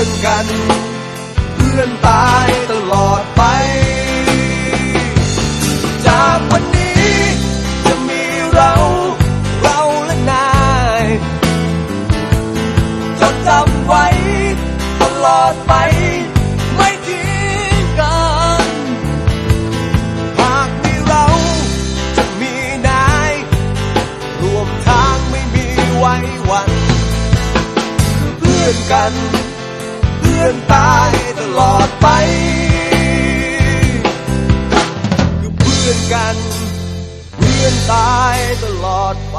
พื่อนกัน เพื่อนตายตลอดไป จากวันนี้จะมีเรา เราและนายจดจำไว้ตลอดไป ไม่ทิ้งกัน หากมีเราจะมีนายรวมทางไม่มีไว้วัน คือเพื่อนกัน เพื่อนตายตลอดไป คือเพื่อนกัน เพื่อนตายตลอดไป